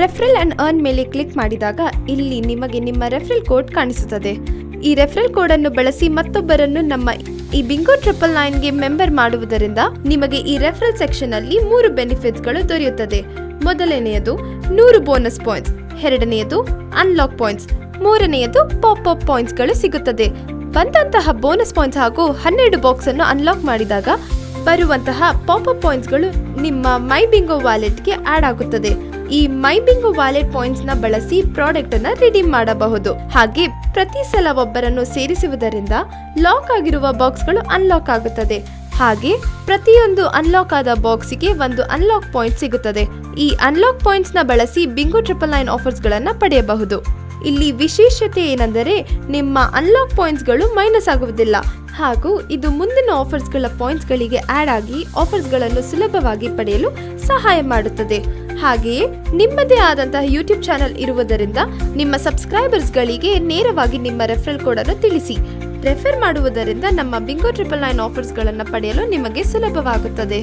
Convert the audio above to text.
Referral and earn ಮೇಲೆ click ಮಾಡಿದಾಗ ಇಲ್ಲಿ ನಿಮಗೆ ನಿಮ್ಮ ರೆಫ್ರಲ್ ಕೋಡ್ ಕಾಣಿಸುತ್ತದೆ. ಈ ರೆಫರಲ್ ಕೋಡ್ ಅನ್ನು ಬಳಸಿ ಮತ್ತೊಬ್ಬರನ್ನು ನಮ್ಮ ಈ ಬಿಂಗೋ ಟ್ರಿಪಲ್ ನೈನ್ಗೆ ಮೆಂಬರ್ ಮಾಡುವುದರಿಂದ ನಿಮಗೆ ಈ ರೆಫರಲ್ ಸೆಕ್ಷನ್ ಅಲ್ಲಿ ಮೂರು ಬೆನಿಫಿಟ್ಸ್ಗಳು ದೊರೆಯುತ್ತದೆ. ಮೊದಲನೆಯದು ನೂರು ಬೋನಸ್ ಪಾಯಿಂಟ್ಸ್ ಎರಡನೆಯದು ಅನ್ಲಾಕ್ ಪಾಯಿಂಟ್ಸ್ ಮೂರನೆಯದು ಪಾಪ್ ಅಪ್ ಪಾಯಿಂಟ್ಸ್ಗಳು ಸಿಗುತ್ತದೆ. ಬಂದಂತಹ ಬೋನಸ್ ಪಾಯಿಂಟ್ಸ್ ಹಾಗೂ ಹನ್ನೆರಡು ಬಾಕ್ಸ್ ಅನ್ನು ಅನ್ಲಾಕ್ ಮಾಡಿದಾಗ ಬರುವಂತಹ ಪಾಯಿಂಟ್ಸ್ ಪಾಯಿಂಟ್ಸ್ಗಳು ನಿಮ್ಮ ಮೈ ಬಿಂಗೋ ವ್ಯಾಲೆಟ್ಗೆ ಆಡ್ ಆಗುತ್ತದೆ. ಈ ಮೈ ಬಿಂಗೋ ವಾಲೆಟ್ ಪಾಯಿಂಟ್ಸ್ನ ಬಳಸಿ ಪ್ರಾಡಕ್ಟ್ ಅನ್ನ ರಿಡೀಮ್ ಮಾಡಬಹುದು. ಹಾಗೆ ಪ್ರತಿ ಸಲ ಒಬ್ಬರನ್ನು ಸೇರಿಸುವುದರಿಂದ ಲಾಕ್ ಆಗಿರುವ ಬಾಕ್ಸ್ಗಳು ಅನ್ಲಾಕ್ ಆಗುತ್ತದೆ. ಹಾಗೆ ಪ್ರತಿಯೊಂದು ಅನ್ಲಾಕ್ ಆದ ಬಾಕ್ಸಿಗೆ ಒಂದು ಅನ್ಲಾಕ್ ಪಾಯಿಂಟ್ ಸಿಗುತ್ತದೆ. ಈ ಅನ್ಲಾಕ್ ಪಾಯಿಂಟ್ಸ್ನ ಬಳಸಿ ಬಿಂಗೋ ಟ್ರಿಪಲ್ ನೈನ್ ಆಫರ್ಸ್ ಗಳನ್ನ ಪಡೆಯಬಹುದು. ಇಲ್ಲಿ ವಿಶೇಷತೆ ಏನೆಂದರೆ ನಿಮ್ಮ ಅನ್ಲಾಕ್ ಪಾಯಿಂಟ್ಸ್ಗಳು ಮೈನಸ್ ಆಗುವುದಿಲ್ಲ. ಹಾಗೂ ಇದು ಮುಂದಿನ ಆಫರ್ಸ್ಗಳ ಪಾಯಿಂಟ್ಸ್ಗಳಿಗೆ ಆಡ್ ಆಗಿ ಆಫರ್ಸ್ಗಳನ್ನು ಸುಲಭವಾಗಿ ಪಡೆಯಲು ಸಹಾಯ ಮಾಡುತ್ತದೆ. ಹಾಗೆಯೇ ನಿಮ್ಮದೇ ಆದಂತಹ ಯೂಟ್ಯೂಬ್ ಚಾನೆಲ್ ಇರುವುದರಿಂದ ನಿಮ್ಮ ಸಬ್ಸ್ಕ್ರೈಬರ್ಸ್ಗಳಿಗೆ ನೇರವಾಗಿ ನಿಮ್ಮ ರೆಫರಲ್ ಕೋಡನ್ನು ತಿಳಿಸಿ. ರೆಫರ್ ಮಾಡುವುದರಿಂದ ನಮ್ಮ ಬಿಂಗೋ ಟ್ರಿಪಲ್ ನೈನ್ ಆಫರ್ಸ್ಗಳನ್ನು ಪಡೆಯಲು ನಿಮಗೆ ಸುಲಭವಾಗುತ್ತದೆ.